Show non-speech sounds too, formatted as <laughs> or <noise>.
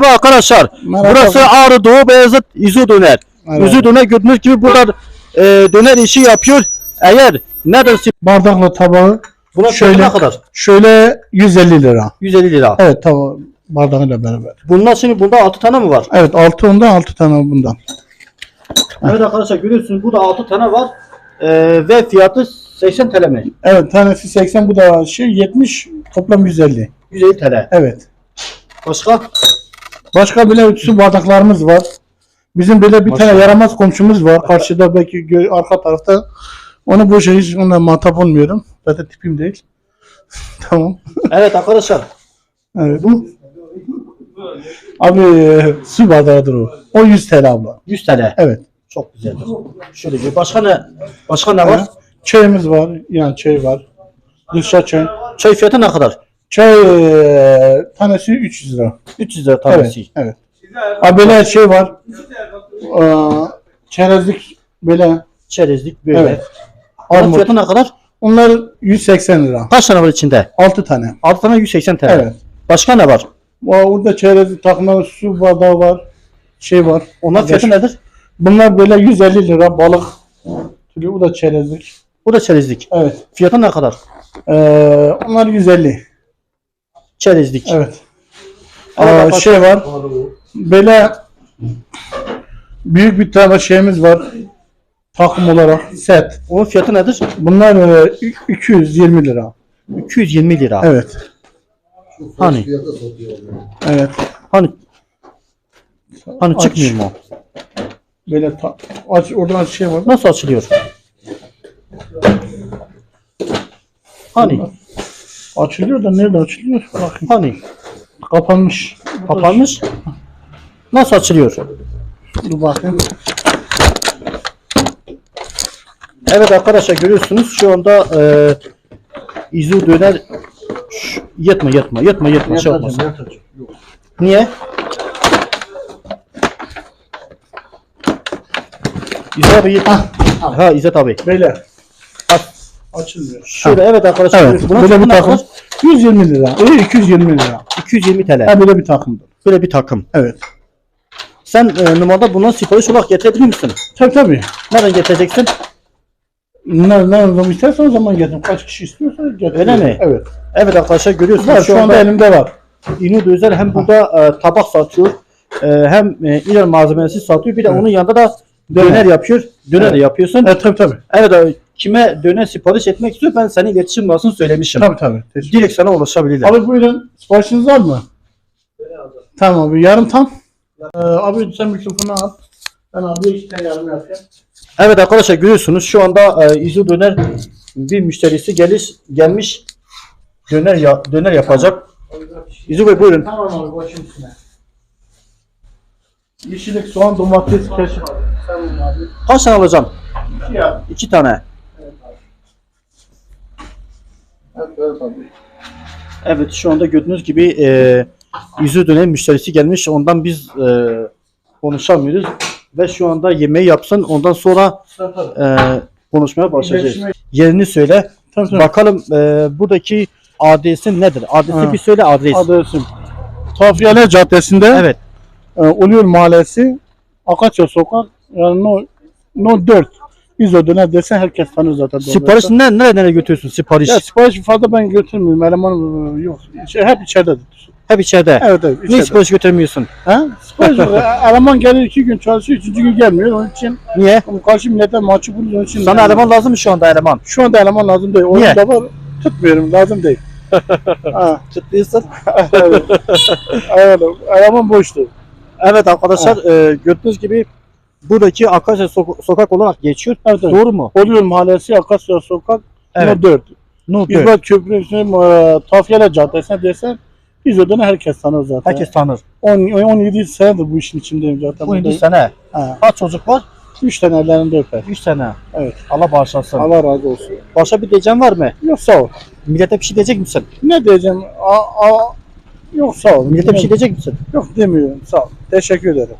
Merhaba arkadaşlar. Merhaba. Burası Ağrı Doğu Beyazıt İzu Döner. Evet. İzu Döner gördüğünüz gibi burada e, döner işi yapıyor. Eğer nedir Bardakla tabağı buna Şöyle. ne kadar? şöyle 150 lira. 150 lira. Evet tabağı bardağıyla beraber. Bundan şimdi bunda 6 tane mi var? Evet 6 ondan 6 tane bundan. Evet arkadaşlar görüyorsunuz burada 6 tane var. E, ve fiyatı 80 TL mi? Evet tanesi 80 bu da şey 70 toplam 150. 150 TL. Evet. Başka? Başka bile su bardaklarımız var. Bizim böyle bir Maşallah. tane yaramaz komşumuz var. Karşıda belki arka tarafta. Onu boşa hiç onunla muhatap olmuyorum. Zaten tipim değil. <laughs> tamam. Evet arkadaşlar. Evet. Bu Abi su bardağıdır o. O 100 TL abla. 100 TL. Evet. Çok güzeldir. Şöyle bir başka ne? Başka ne var? Çayımız var. Yani çay var. Dışa çay. Çay fiyatı ne kadar? Çay e, tanesi 300 lira. 300 lira Evet. tanesi. Evet. Abi böyle şey var. Ee, çerezlik böyle. Çerezlik böyle. Evet. Armut. fiyatı ne kadar? Onlar 180 lira. Kaç tane var içinde? 6 tane. 6 tane 180 TL. Evet. Başka ne var? Orada çerezlik takma su bardağı var. Şey var. Onlar fiyatı nedir? Bunlar böyle 150 lira balık. Türü bu da çerezlik. Bu da çerezlik. Evet. Fiyatı ne kadar? Ee, onlar 150. Çerezlik. Evet. Aa, şey var. Böyle büyük bir tane şeyimiz var. Takım olarak set. Onun fiyatı nedir? Bunlar e, 220 lira. 220 lira. Evet. Hani? Evet. Hani? Hani Aç. çıkmıyor mu? Böyle ta- aç oradan şey var. Nasıl açılıyor? Hani? Açılıyor da nerede açılıyor? Bakın. Hani? Kapanmış. Kapanmış. Nasıl açılıyor? Dur bakayım. Evet arkadaşlar görüyorsunuz şu anda e, İzu döner Şş, yatma yatma yatma yatma şey olmasın. Niye? İzzet abi yat. Ha İzzet abi. Böyle. Açılmıyor. Şöyle evet arkadaşlar. Evet. Bunun Böyle bir takım. kadar? 120 lira. E, 220 lira. 220 TL. Ha böyle bir takımdır. Böyle bir takım. Evet. Sen e, normalde bundan sipariş olarak getirebilir misin? Tabii tabii. Nereden getireceksin? Ne, ne zaman istersen o zaman getirin. Kaç kişi istiyorsa getirin. Öyle mi? Evet. Evet arkadaşlar görüyorsunuz Var, şu anda elimde var. İnudu Özel hem burada e, tabak satıyor e, hem e, iler malzemesi satıyor bir de Evet. onun yanında da Döner. döner, yapıyor. Döner de Evet. yapıyorsun. Evet. Evet tabii tabii. e, kime döner sipariş etmek istiyor ben senin iletişim numarasını söylemişim. Tabii tabii. Teşekkür Direkt sana ulaşabilirler. Abi buyurun. Siparişiniz var mı? Tamam abi. Yarım tam. Ee, abi sen mikrofonu al. Ben abiye iki tane yardım yapayım. Evet arkadaşlar görüyorsunuz şu anda e, İzu Döner bir müşterisi geliş gelmiş döner ya, döner yapacak. İzu Bey buyurun. Tamam abi başım üstüne. Yeşillik, soğan, domates, keşif. Tamam abi. Kaç tane alacağım? İki ya. İki tane. Evet, evet abi. Evet şu anda gördüğünüz gibi e, yüzü dönem müşterisi gelmiş. Ondan biz e, konuşamıyoruz. Ve şu anda yemeği yapsın. Ondan sonra e, konuşmaya başlayacağız. Yerini söyle. Bakalım e, buradaki adresin nedir? Adresi Ha. bir söyle adres. Adresim. Tafiyale Caddesi'nde Evet. e, Uluyor Mahallesi Akasya Sokak yani no, no 4 İzo döner desen herkes tanır zaten. Sipariş ne, nereye nereye götürüyorsun sipariş? Ya sipariş fazla ben götürmüyorum. Eleman e, yok. Şey, hep içeridedir. Hep içeride. Evet evet. Niye içeride. sipariş götürmüyorsun? Ha? Sipariş eleman <laughs> gelir iki gün çalışıyor. Üçüncü gün gelmiyor. Onun için Niye? karşı millete mahcup oluyor. Onun için Sana eleman lazım mı şu anda eleman? Şu anda eleman lazım değil. Onun Niye? da var. Tutmuyorum. Lazım değil. <laughs> ha, evet. <laughs> evet. Eleman boştu. Evet arkadaşlar e, gördüğünüz gibi buradaki Akasya Sok- sokak olarak geçiyor. Evet, evet. Doğru mu? Oluyor Mahallesi Akasya Sokak Evet. no 4. No, İzbat Köprüsü'nün e, Tafiyele Caddesi'ne desen İzo'dan herkes tanır zaten. Herkes tanır. 10, 17 senedir bu işin içindeyim zaten. 17 buradayım. sene. Ha. Kaç çocuk var? 3 tane ellerinde öper. 3 sene. Evet. Allah bağışlasın. Allah razı olsun. Başka bir diyeceğin var mı? Yok sağ ol. Millete bir şey diyecek misin? Ne diyeceğim? A, a, yok sağ ol. Millete bir şey diyecek misin? Yok demiyorum. Sağ ol. Teşekkür ederim.